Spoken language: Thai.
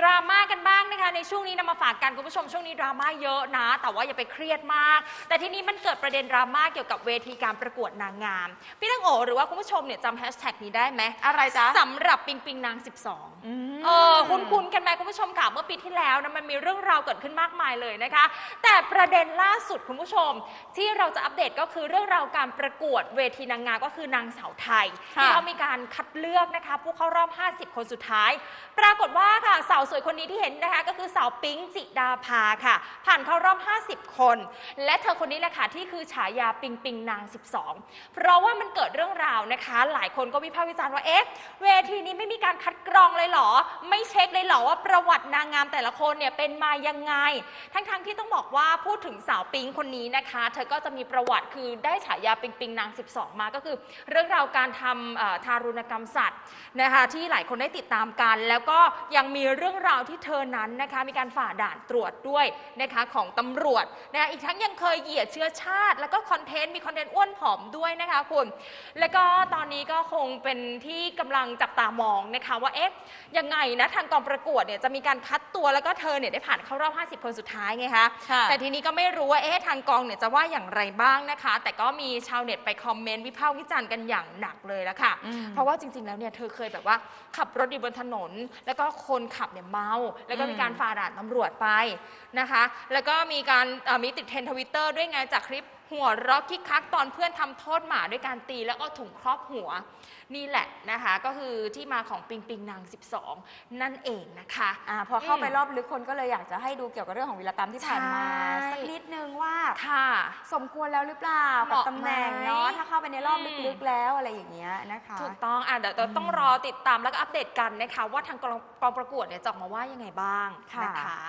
ดราม่ากันบ้าง ผู้ชมช่วงนี้ดราม่าเยอะนะ แต่ว่าอย่าไปเครียดมาก แต่ทีนี้มันเกิดประเด็นดราม่าเกี่ยวกับเวทีการประกวดนางงาม พี่ตังโอหรือว่าคุณผู้ชมเนี่ยจำแฮชแท็กนี้ได้ไหมอะไรจ๊ะสำหรับปิงปิงนาง 12 เออคุ้นคุ้นๆกันไหมคุณผู้ชมค่ะเมื่อปีที่แล้วนะมันมีเรื่องราวเกิดขึ้นมากมายเลยนะคะ แต่ประเด็นล่าสุดคุณผู้ชม ที่เราจะอัปเดตก็คือเรื่องราวการประกวดเวทีนางงามก็คือนางสาวไทยค่ะที่เขามีการคัดเลือกนะคะผู้เข้ารอบ 50 คนสุดท้าย ปรากฏว่าค่ะสาวสวยคนนี้ที่เห็นนะคะก็คือสาวปิ๊งจิดาภาค่ะ ผ่านเข้ารอบ 50คน และเธอคนนี้แหละค่ะที่คือฉายาปิงปิงนาง 12 เพราะว่ามันเกิดเรื่องราวนะคะ หลายคนก็วิพากษ์วิจารณ์ว่าเอ๊ะเวทีนี้ไม่มีการคัดกรองเลยเหรอ ไม่เช็คเลยเหรอว่าประวัตินางงามแต่ละคนเนี่ยเป็นมายังไง ทั้งๆที่ต้องบอกว่าพูดถึงสาวปิงคนนี้นะคะ เธอก็จะมีประวัติคือได้ฉายาปิงปิงนาง 12 มาก็คือ เรื่องราวการทำทารุณกรรมสัตว์นะคะที่หลายคนได้ติดตามกัน แล้วก็ยังมีเรื่องราวที่เธอนั้นนะคะมีการฝ่าด่านตรวจด้วยนะคะของตำรวจนะคะอีกทั้งยังเคยเหยียดเชื้อชาติ แล้วก็คอนเทนต์มีคอนเทนต์อ้วนผอมด้วยนะคะคุณแล้วก็ตอนนี้ก็คงเป็นที่กำลังจับตามองนะคะว่าเอ๊ะยังไงนะทางกองประกวดเนี่ยจะมีการคัดตัวแล้วก็เธอเนี่ยได้ผ่านเข้ารอบ 50 คนสุดท้ายไงคะค่ะแต่ทีนี้ก็ไม่รู้ว่าเอ๊ะทางกองเนี่ยจะว่าอย่างไรบ้างนะคะ แต่ก็มีชาวเน็ตไปคอมเมนต์วิพากษ์วิจารณ์กันอย่างหนักเลยแล้วค่ะอืมเพราะว่าจริง ๆ แล้วเนี่ยเธอเคยแบบว่าขับรถอยู่บนถนน แล้วก็คนขับเนี่ยเมา แล้วก็มีการฝ่าด่านตำรวจไปนะคะ แล้วก็มีการเอ่อมีติดเทรนทวิตเตอร์ด้วยไงจากคลิปหัวเรักคิกคักตอนเพื่อนทำโทษหมาด้วยการตีแล้วก็ถุงครอบหัว นี่แหละนะคะ ก็คือที่มาของปิงปิงนาง 12 นั่นเองนะคะอ่าพอเข้าไปอืมรอบลึกคนก็เลยอยากจะให้ดูเกี่ยวกับเรื่องของวีรกรรมที่ผ่านมาใช่สักนิดนึงว่าค่ะ สมควรแล้วหรือเปล่ากับเหมาะตำแหน่งไหมเนาะถ้าเข้าไปในรอบอืมลึกๆแล้วอะไรอย่างเงี้ยนะคะถูกต้องอะเดี๋ยวเราต้องรอติดตามแล้วก็อัปเดตกันนะคะ ว่าทางกองกองประกวดเนี่ยจะออกมาว่ายังไงบ้างค่ะนะคะ